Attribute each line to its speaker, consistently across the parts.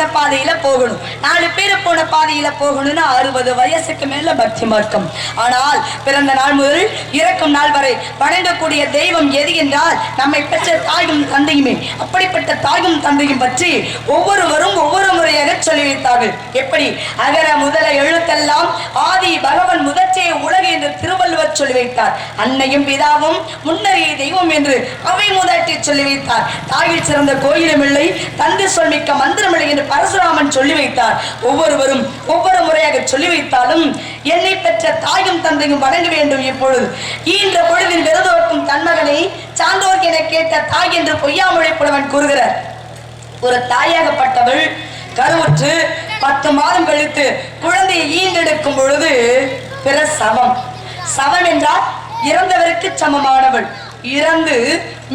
Speaker 1: போன பாதையில போகணும் நாலு பேர் போன பாதையில போகணும்னா அறுபது வயசுக்கு மேல பக்தி மார்க்கம் ஆனால் பிறந்த நாள் முதல் இறக்கும் நாள் வரை வணங்கக்கூடிய தெய்வம் எது என்றால் நம்மை பெற்ற தாயும் தந்தையுமே அப்படிப்பட்ட தாயும் தந்தையும் பற்றி ஒவ்வொருவரும் ஒவ்வொரு முறையாக சொல்லி வைத்தார்கள் எப்படி அகர முதல எழுத்தெல்லாம் ஆதி பகவன் முதற்றே உலக என்று திருவள்ளுவர் சொல்லி வைத்தார் அன்னையும் பிதாவும் முன்னறிய தெய்வம் என்று அவை முதற்றி சொல்லி வைத்தார் தாயில் சிறந்த கோயிலும் இல்லை தந்தை சொல்மிக்க மந்திரம் இல்லை என்று பரசுராமன் சொல்லி வைத்தார் ஒவ்வொருவரும் ஒவ்வொரு முறையாக சொல்லி வைத்தாலும் என்னை பெற்ற தாயும் தந்தையும் வணங்க வேண்டும் இப்பொழுது ஈன்ற பொழுதில் விரதோர்க்கும் தன்மகனை சான்றோர்க்கு என கேட்ட தாய் என்று பொய்யாமொழி புலவன் கூறுகிறார் ஒரு தாயாகப்பட்டவள் கருவுற்று பத்து மாதம் கழித்து குழந்தையை ஈந்தெடுக்கும் பொழுது பிற சவம் சவம் என்றால் இறந்தவருக்கு சமமானவள் இறந்து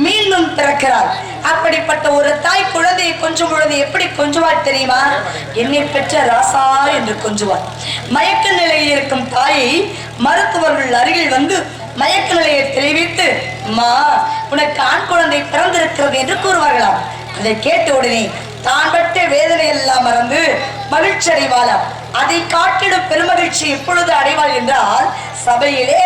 Speaker 1: மீண்டும் பிறக்கிறார் அப்படிப்பட்ட ஒரு தாய் குழந்தையை கொஞ்சம் பொழுது எப்படி கொஞ்சுவாள் தெரியுமா என்னை பெற்ற ராசா என்று கொஞ்சுவாள் மயக்க நிலையில் இருக்கும் தாயை மருத்துவர்கள் அருகில் வந்து மயக்க நிலையை தெரிவித்து மா உனக்கு ஆண் குழந்தை பிறந்திருக்கிறது என்று கூறுவார்களாம் அதை கேட்ட உடனே தான் பட்ட வேதனை எல்லாம் மறந்து மகிழ்ச்சி அடைவாளாம் அதை காட்டிடும் பெருமகிழ்ச்சி எப்பொழுது அடைவாள் என்றால் சபையிலே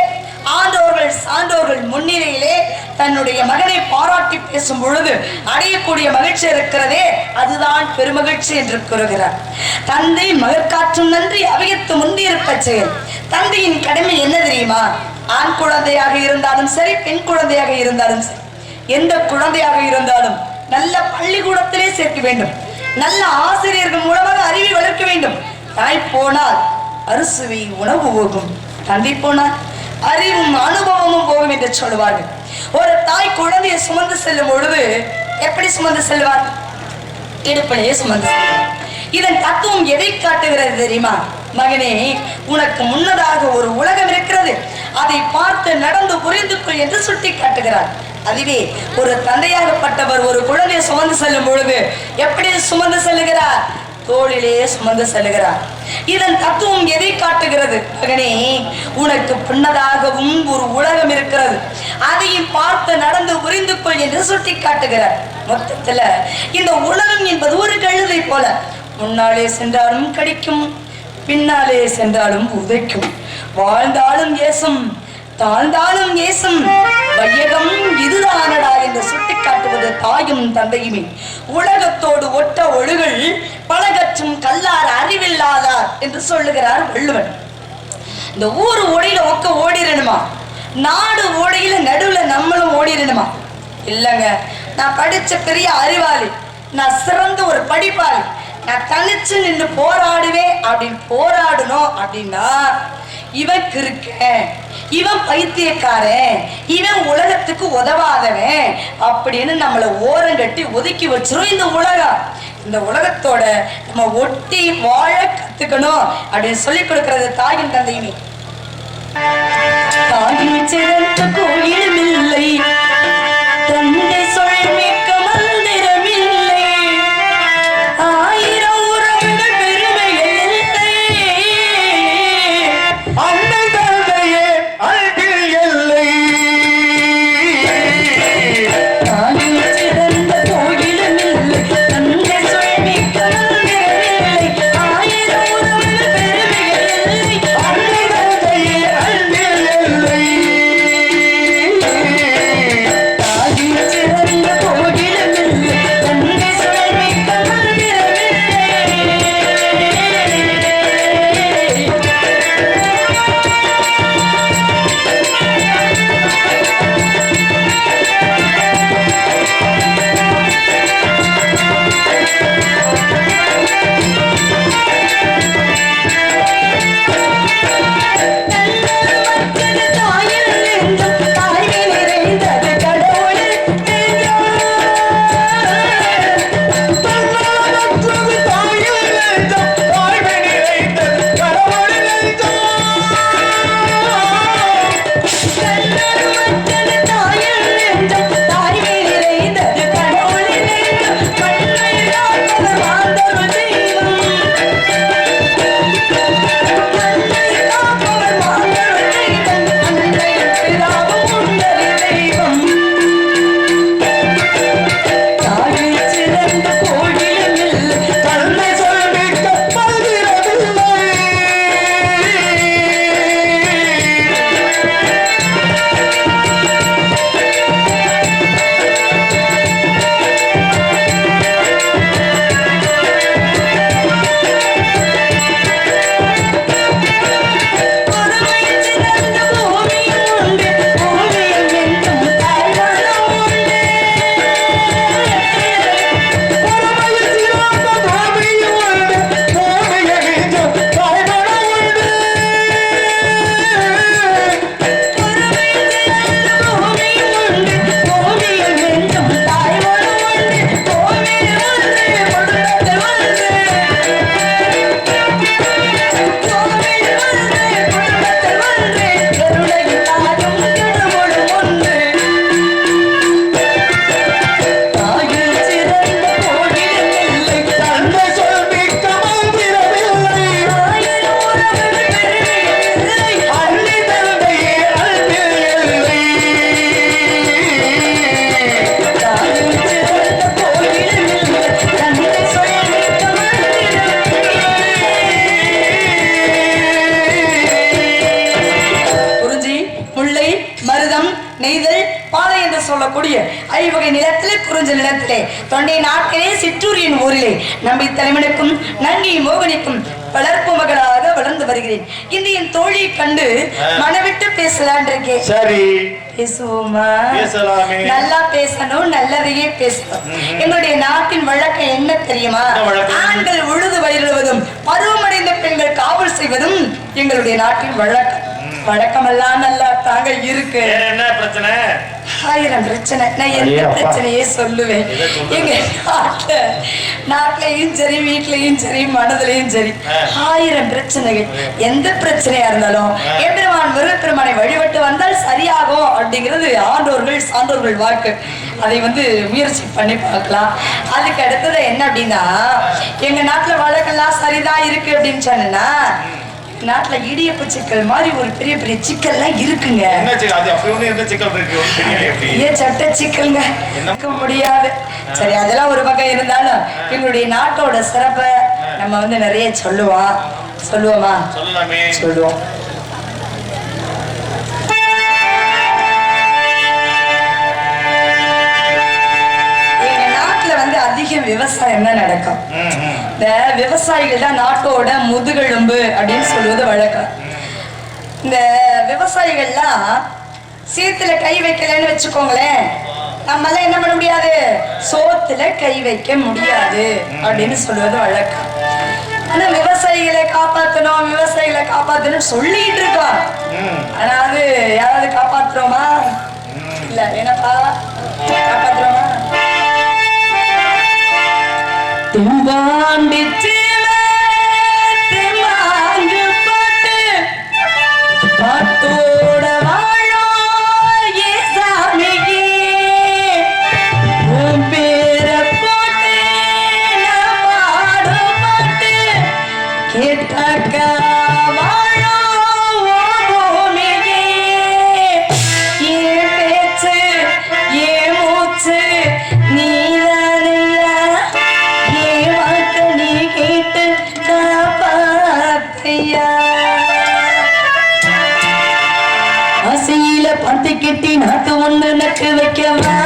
Speaker 1: ஆண்டோர்கள் சான்றோர்கள் முன்னிலையிலே தன்னுடைய மகனை பாராட்டி பேசும் பொழுது அடையக்கூடிய மகிழ்ச்சி இருக்கிறதே அதுதான் பெருமகிழ்ச்சி என்று கூறுகிறார் தந்தை மகற்காற்றும் நன்றி அவையத்து முந்தியிருக்க செயல் தந்தையின் கடமை என்ன தெரியுமா ஆண் குழந்தையாக இருந்தாலும் சரி பெண் குழந்தையாக இருந்தாலும் சரி எந்த குழந்தையாக இருந்தாலும் நல்ல பள்ளிக்கூடத்திலே சேர்க்க வேண்டும் நல்ல ஆசிரியர்கள் மூலமாக அறிவை வளர்க்க வேண்டும் தாய் போனால் அரிசுவை உணவு போகும் தந்தை போனால் அறிவும் அனுபவமும் போகும் என்று சொல்லுவார்கள் ஒரு தாய் குழந்தையை சுமந்து செல்லும் பொழுது எப்படி சுமந்து செல்வார் இடுப்பிலேயே சுமந்து செல்வார் இதன் தத்துவம் எதை காட்டுகிறது தெரியுமா மகனே உனக்கு முன்னதாக ஒரு உலகம் இருக்கிறது அதை பார்த்து நடந்து புரிந்து கொள் என்று சுட்டி காட்டுகிறார் அதுவே ஒரு தந்தையாகப்பட்டவர் ஒரு குழந்தையை சுமந்து செல்லும் பொழுது எப்படி சுமந்து செல்லுகிறார் தோளிலே சுமந்து செல்கிறார் இதன் தத்துவம் எதை காட்டுகிறது மகனே உனக்கு பின்னதாகவும் ஒரு உலகம் இருக்கிறது அதையும் பார்த்து நடந்து புரிந்து கொள் என்று சுட்டி காட்டுகிறார் மொத்தத்துல இந்த உலகம் என்பது ஒரு கழுதை போல முன்னாலே சென்றாலும் கடிக்கும் பின்னாலே சென்றாலும் உதைக்கும் வாழ்ந்தாலும் ஏசும் தாழ்ந்தாலும் ஏசும் தாயும் தந்தையுமே உலகத்தோடு ஒட்ட ஒழுகல் பலகற்றும் கல்லார் அறிவில்லாதார் என்று சொல்லுகிறார் வள்ளுவன் இந்த ஊர் ஓடையில ஒக்க ஓடிடணுமா நாடு ஓடையில நடுவுல நம்மளும் ஓடிடணுமா இல்லைங்க நான் படிச்ச பெரிய அறிவாளி நான் சிறந்த ஒரு படிப்பாளி நான் தனிச்சு நின்று போராடுவேன் அப்படின்னு போராடணும் அப்படின்னா இவன் இருக்கேன் இவன் பைத்தியக்காரன் இவன் உலகத்துக்கு உதவாதவன் அப்படின்னு நம்மளை ஓரங்கட்டி ஒதுக்கி வச்சிரும் இந்த உலகம் இந்த உலகத்தோட நம்ம ஒட்டி வாழ கத்துக்கணும் அப்படின்னு சொல்லி கொடுக்கறது தாயின் தந்தையுமே
Speaker 2: தாயின் கோயிலும் இல்லை தந்தை
Speaker 1: ஐவகை நிலத்திலே குறிஞ்ச நிலத்திலே தொண்டை நாட்களே சிற்றூரியின் ஊரிலே நம்பி தலைமனுக்கும் நன்றி மோகனிக்கும் வளர்ப்பு மகளாக வளர்ந்து வருகிறேன் இந்த என் தோழியை கண்டு மனவிட்டு பேசலாம் இருக்கேன் சரி பேசுவோமா நல்லா பேசணும் நல்லதையே பேசணும் என்னுடைய நாட்டின் வழக்கம் என்ன தெரியுமா ஆண்கள் உழுது பயிரிடுவதும் பருவமடைந்த பெண்கள் காவல் செய்வதும் எங்களுடைய நாட்டின் வழக்கம் வழக்கமெல்லாம் நல்லா தாங்க இருக்கு
Speaker 3: என்ன பிரச்சனை
Speaker 1: ஆயிரம் பிரச்சனை நான் எந்த பிரச்சனையே சொல்லுவேன் எங்க நாட்டுல நாட்டுலயும் சரி வீட்லயும் சரி மனதுலயும் சரி ஆயிரம் பிரச்சனைகள் எந்த பிரச்சனையா இருந்தாலும் எம்பெருமான் முருகப்பெருமானை வழிபட்டு வந்தால் சரியாகும் அப்படிங்கிறது ஆண்டோர்கள் சான்றோர்கள் வாக்கு அதை வந்து முயற்சி பண்ணி பார்க்கலாம் அதுக்கு அடுத்தது என்ன அப்படின்னா எங்க நாட்டுல வழக்கெல்லாம் சரிதான் இருக்கு அப்படின்னு சொன்னா நாட்டுல இடியப்பு சிக்கல் மாதிரி ஒரு பெரிய பெரிய சிக்கல் எல்லாம் இருக்குங்க ஏன் சட்ட சிக்கல்ங்க இருக்க முடியாது சரி அதெல்லாம் ஒரு பக்கம் இருந்தாலும் எங்களுடைய நாட்டோட சிறப்ப நம்ம வந்து நிறைய சொல்லுவோம் சொல்லுவோமா சொல்லுவோம் அதிக விவசாயம் தான் நடக்கும் இந்த விவசாயிகள் தான் நாட்டோட முதுகெலும்பு அப்படின்னு சொல்லுவது வழக்கம் இந்த விவசாயிகள்லாம் சீத்துல கை வைக்கலன்னு வச்சுக்கோங்களேன் நம்மளால என்ன பண்ண முடியாது சோத்துல கை வைக்க முடியாது அப்படின்னு சொல்லுவது வழக்கம் ஆனா விவசாயிகளை காப்பாத்தணும் விவசாயிகளை காப்பாத்தணும் சொல்லிட்டு இருக்கோம் ஆனா அது யாராவது காப்பாத்துறோமா இல்ல என்னப்பா காப்பாத்துறோமா
Speaker 2: தூதாண்டி பத்து கெட்டி நாக்கு ஒண்ணு நக்கு வைக்கவா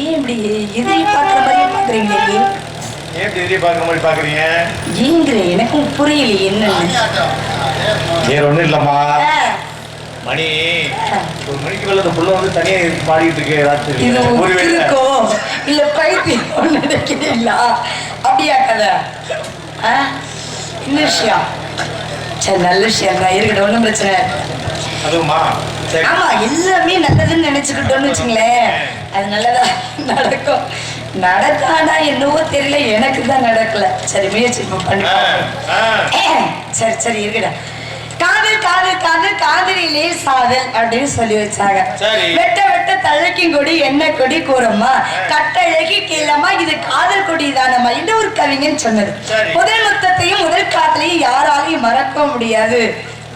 Speaker 1: ஏன் இப்படி
Speaker 3: எதிரி பார்க்குற மாதிரி பார்க்குறீங்க ஏன் பார்க்குற மாதிரி பார்க்குறீங்க
Speaker 1: ஏங்கிற எனக்கும் புரியல என்னன்னு
Speaker 3: வேற ஒன்றும் இல்லைம்மா மணி அந்த புள்ள வந்து தனியா பாடிட்டு இருக்கு ராத்திரி
Speaker 1: இருக்கோ இல்ல பைத்தி நினைக்கிறீங்களா அப்படியா கதை என்ன விஷயம் சரி நல்ல விஷயம் தான் இருக்கட்டும் ஒன்றும் பிரச்சனை அதுவும்மா ஆமா எல்லாமே நல்லதுன்னு நினைச்சுக்கிட்டோம்னு வச்சுங்களேன் அது நல்லதா நடக்கும் நடக்கானா என்னவோ தெரியல எனக்கு தான் நடக்கல சரி முயற்சி பண்ணுவோம் சரி சரி இருக்கடா காதல் காதல் காதல் காதலிலே சாதல் அப்படின்னு சொல்லி வச்சாங்க வெட்ட வெட்ட தழைக்கும் கொடி என்ன கொடி கூறம்மா கட்டழகி கீழமா இது காதல் கொடி தானம்மா இது கவிஞன் சொன்னது முதல் மொத்தத்தையும் முதல் காதலையும் யாராலையும் மறக்க முடியாது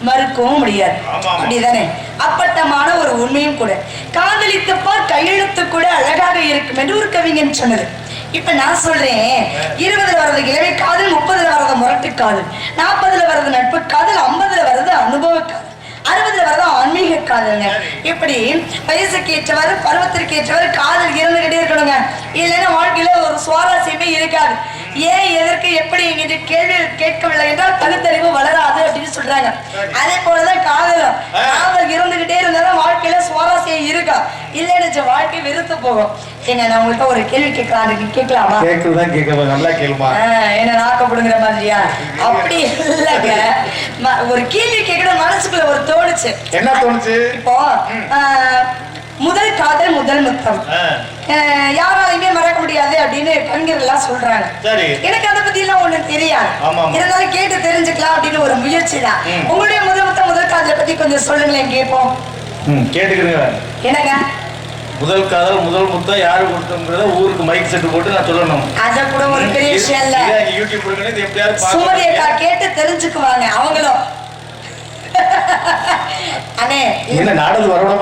Speaker 1: மறுக்கவும் முடியாது அப்படிதானே அப்பட்டமான ஒரு உண்மையும் கூட காதலித்தப்பார் கையெழுத்து கூட அழகாக இருக்கும் என்று ஒரு கவிஞன் சொன்னது இப்ப நான் சொல்றேன் இருபதுல வர்றது இளவை காதல் முப்பதுல வர்றது முரட்டு காதல் நாற்பதுல வர்றது நட்பு காதல் ஐம்பதுல வர்றது அனுபவ காதல் அறுபதுல வர்றது ஆன்மீக காதலுங்க இப்படி வயசுக்கு ஏற்றவாறு பருவத்திற்கு ஏற்றவாறு காதல் இருந்துகிட்டே இருக்கணுங்க இல்லைன்னா வாழ்க்கையில ஒரு சுவாரஸ்யமே இருக்காது ஏன் எதற்கு எப்படி என்று கேள்வி கேட்கவில்லை என்றால் பகுத்தறிவு வளராது அப்படின்னு சொல்றாங்க அதே போலதான் காதலும் காதல் இருந்துகிட்டே இருந்தாலும் வாழ்க்கையில சுவாரஸ்யம் இருக்கா இல்லைன்னு வாழ்க்கை வெறுத்து போகும் ஏங்க நான் உங்கள்கிட்ட ஒரு கேள்வி கேட்கலாம் கேட்கலாமா
Speaker 3: கேட்கலாம் கேட்கலாம் நல்லா கேளுமா
Speaker 1: என்ன நாக்கப்படுங்கிற மாதிரியா அப்படி இல்லைங்க ஒரு கேள்வி கேட்கற மனசுக்குள்ள ஒரு தோணுச்சு
Speaker 3: என்ன தோணுச்சு இப்போ
Speaker 1: முதல் காதல் முதல் முத்தம் யாராலையுமே மறக்க முடியாது அப்படின்னு கவிஞர் எல்லாம் சொல்றாங்க எனக்கு அதை பத்தி எல்லாம் ஒண்ணு தெரியாது இருந்தாலும் கேட்டு தெரிஞ்சுக்கலாம் அப்படின்னு ஒரு முயற்சி தான் உங்களுடைய முதல் முத்தம் முதல் காதல பத்தி கொஞ்சம் சொல்லுங்களேன் கேட்போம் என்னங்க
Speaker 3: முதல் காதல் முதல் முத்தம் யாரு கொடுத்தோங்கிறத ஊருக்கு மைக் செட் போட்டு நான் சொல்லணும்
Speaker 1: அத கூட ஒரு பெரிய விஷயம்
Speaker 3: இல்ல யூடியூப்
Speaker 1: எப்படியாவது கேட்டு தெரிஞ்சுக்குவாங்க அவங்களும் அண்ணே
Speaker 3: என்ன நாடகம்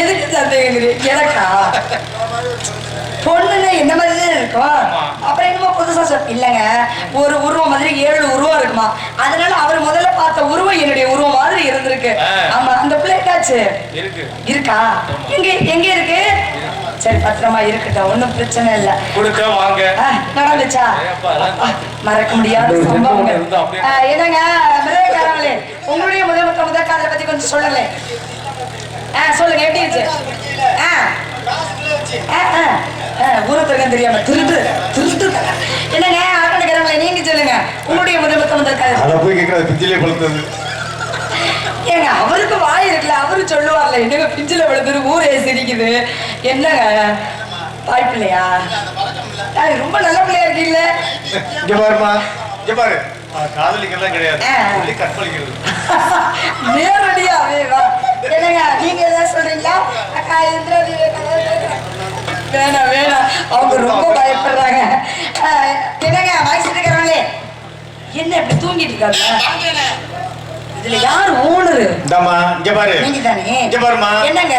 Speaker 1: எதுக்கு சந்தேகங்கிறீ எனக்கா பொண்ணுன்னா இந்த மாதிரி தான் இருக்கும் அப்புறம் என்னமோ புதுசா சொல் இல்லைங்க ஒரு உருவம் மாதிரி ஏழு உருவம் இருக்குமா அதனால அவர் முதல்ல பார்த்த உருவம் என்னுடைய உருவம் மாதிரி இருந்திருக்கு ஆமா அந்த பிள்ளைக்காச்சு இருக்கா எங்க எங்க இருக்கு சரி பத்திரமா இருக்கட்டும் ஒன்றும் பிரச்சனை இல்ல நடந்துச்சா மறக்க முடியாத சம்பவங்கள் என்னங்க உங்களுடைய முதல் முதல் முதல் காதலை பத்தி கொஞ்சம் சொல்லலை ஆ சொல்லுங்க எப்படி இருந்துச்சு ஆ ஊரத்திற்கும் தெரியாம திருட்டு திருட்டு என்னங்க ஆக்கணுக்கிறவங்களை நீங்க சொல்லுங்க உங்களுடைய முதல் பக்கம் வந்திருக்காரு
Speaker 3: அதை போய்
Speaker 1: ஏங்க அவருக்கு வாய் இருக்குல்ல அவரு சொல்லுவார்ல என்னங்க பிஞ்சில பழுத்துரு ஊரே சிரிக்குது என்னங்க வாய்ப்பில்லையா ரொம்ப நல்ல பிள்ளையா இருக்கீல்ல
Speaker 3: இங்க பாருமா இங்க பாரு காதலிக்கிறதா கிடையாது
Speaker 1: என்னங்க நீங்க ஏதாவது சொல்றீங்களா அக்கா இந்திரா வேணாம் வேணாம் அவங்க ரொம்ப பயப்படுறாங்க என்னங்க வயசுட்டு இருக்கிறாங்களே என்ன இப்படி தூங்கிட்டு இருக்காங்க இதுல யாரு ஓனரு
Speaker 3: இங்க பாரு தானே இங்க பாருமா என்னங்க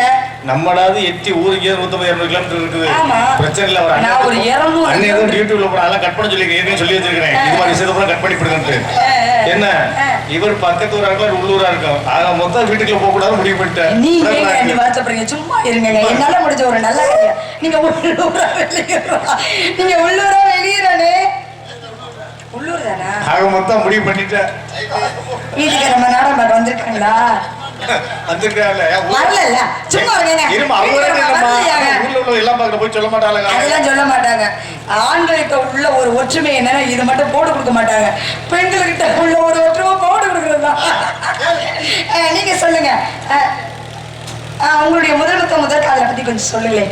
Speaker 3: நம்மளாவது எட்டி ஊருக்கு நூத்தி இருநூறு கிலோமீட்டர் இருக்குது பிரச்சனை இல்ல ஒரு அண்ணன் எதுவும் டியூட்டியில் போற அதெல்லாம் கட் பண்ண சொல்லி ஏற்கனவே சொல்லி வச்சிருக்கிறேன் இது மாதிரி விஷயத்தை கூட கட் பண்ணி விடுறது என்ன இவர் பக்கத்து ஊரா இருக்கும் உள்ளூரா இருக்கும் ஆக மொத்தம் வீட்டுக்குள்ள போக கூடாது முடிவு பண்ணிட்டேன்
Speaker 1: நீங்க வாட்ஸ்அப் சும்மா இருங்க என்னால முடிஞ்ச ஒரு நல்ல நீங்க உள்ளூரா வெளியூரா நீங்க உள்ளூரா வெளியூரானே உள்ளூர் தானே
Speaker 3: ஆக மொத்தம் முடிவு பண்ணிட்டேன்
Speaker 1: வீட்டுக்கு நம்ம நாடகம் வந்திருக்காங்களா
Speaker 3: சொல்ல
Speaker 1: மாட்டாங்க ஆண்களுக்கு உள்ள ஒரு இது கொடுக்க மாட்டாங்க பெண்களுக்கிட்ட உள்ள ஒரு உங்களுடைய முதல்வத்த முதல் பத்தி கொஞ்சம் சொல்லுங்களேன்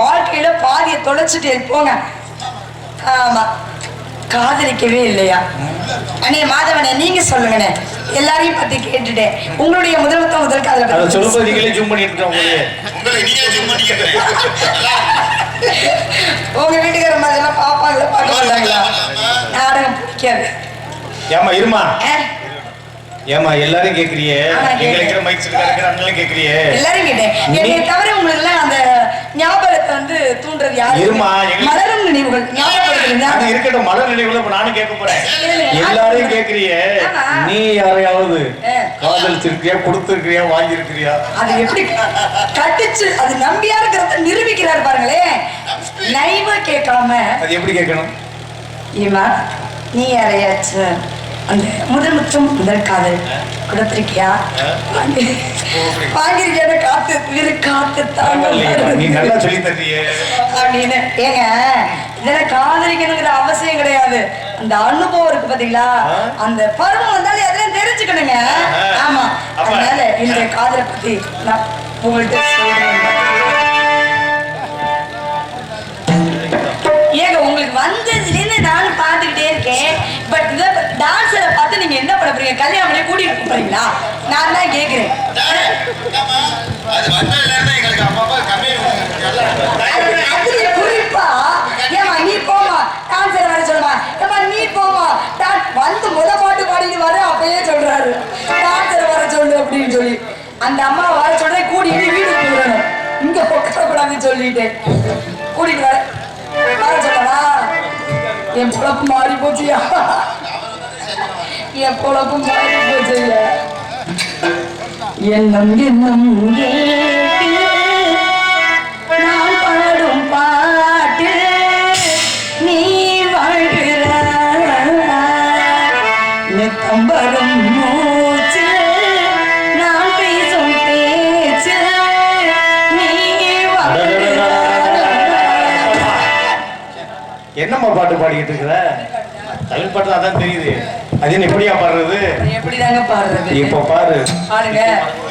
Speaker 1: வாழ்க்கையில பாதிய தொலைச்சிட்டு போங்க ஆமா காதலிக்கவே இல்லையா அண்ணே மாதவனே நீங்க சொல்லுங்கண்ணே எல்லாரையும் பத்தி கேட்டுட்டேன் உங்களுடைய முதல் முதல் காதல
Speaker 3: பத்தி நீங்களே ஜூம் பண்ணிட்டு உங்க
Speaker 1: வீட்டுக்கார எல்லாம் பாப்பாங்களா பார்க்க மாட்டாங்களா நாடகம் பிடிக்காது
Speaker 3: ஏமா இருமா ஏமா எல்லாரும் கேக்குறியே மைக் கேக்குறியே
Speaker 1: எல்லாரும் கேட்டேன் என்னை தவிர உங்களுக்கு எல்லாம் அந்த ஞாபகத்தை வந்து தூண்டுறது யாரு இருமா மலரும் நினைவுகள் ஞாபகம்
Speaker 3: அது இருக்கட்டும் மலர் நினைவுல இப்ப நானும் கேட்க போறேன் எல்லாரையும் கேக்குறிய நீ யாரையாவது காதலிச்சிருக்கியா கொடுத்திருக்கிறியா வாங்கியிருக்கிறியா
Speaker 1: அது எப்படி கட்டிச்சு அது நம்பியா இருக்கிறத நிரூபிக்கிறார் பாருங்களே நைவா கேட்காம
Speaker 3: அது எப்படி கேட்கணும்
Speaker 1: இவன் நீ யாரையாச்சும் அந்த முதலுக்கும் முதல் காதல் கொடுத்திருக்கியா வாங்கிருக்கியான காத்து இரு காத்து தாங்க அப்படின்னு ஏங்க இதெல்லாம் காதலிக்கணுங்கிற அவசியம் கிடையாது அந்த அனுபவம் இருக்கு பாத்தீங்களா அந்த பருவம் வந்தாலும் அதெல்லாம் தெரிஞ்சுக்கணுங்க ஆமா அதனால இந்த காதலை பத்தி நான் உங்கள்கிட்ட சொல்றேன் ஏங்க உங்களுக்கு வந்ததுல என்ன நானும் பார்த்துக்கிட்டே இருக்கேன் பட் டான்ஸரை பார்த்து நீங்க என்ன பண்ண போறீங்க கல்யாணம் கூட்டிட்டு போறீங்களா நான் தான் கேக்குறேன் குறிப்பா ஏமா நீ போமா டான்ஸரை வர சொல்லுமா ஏமா நீ போமா வந்து முத பாட்டு பாடிட்டு வர அப்பயே சொல்றாரு டான்ஸரை வர சொல்லு அப்படின்னு சொல்லி அந்த அம்மா வர சொல்றேன் கூட்டிட்டு வீடு போயிடணும் இங்க கூடாதுன்னு சொல்லிட்டு கூட்டிட்டு வர வர சொல்லவா என் பொழப்பு மாறி போச்சுயா என் பொழப்பு மாறி போச்சுயா
Speaker 2: என்னும் என்னும் நான் பாடும் பா
Speaker 3: என்னம்மா பாட்டு பாடிக்கிட்டு இருக்கிற தமிழ் பாட்டு அதான் தெரியுது அது எப்படியா பாடுறது
Speaker 1: எப்படிதாங்க பாடுறது இப்ப பாரு பாருங்க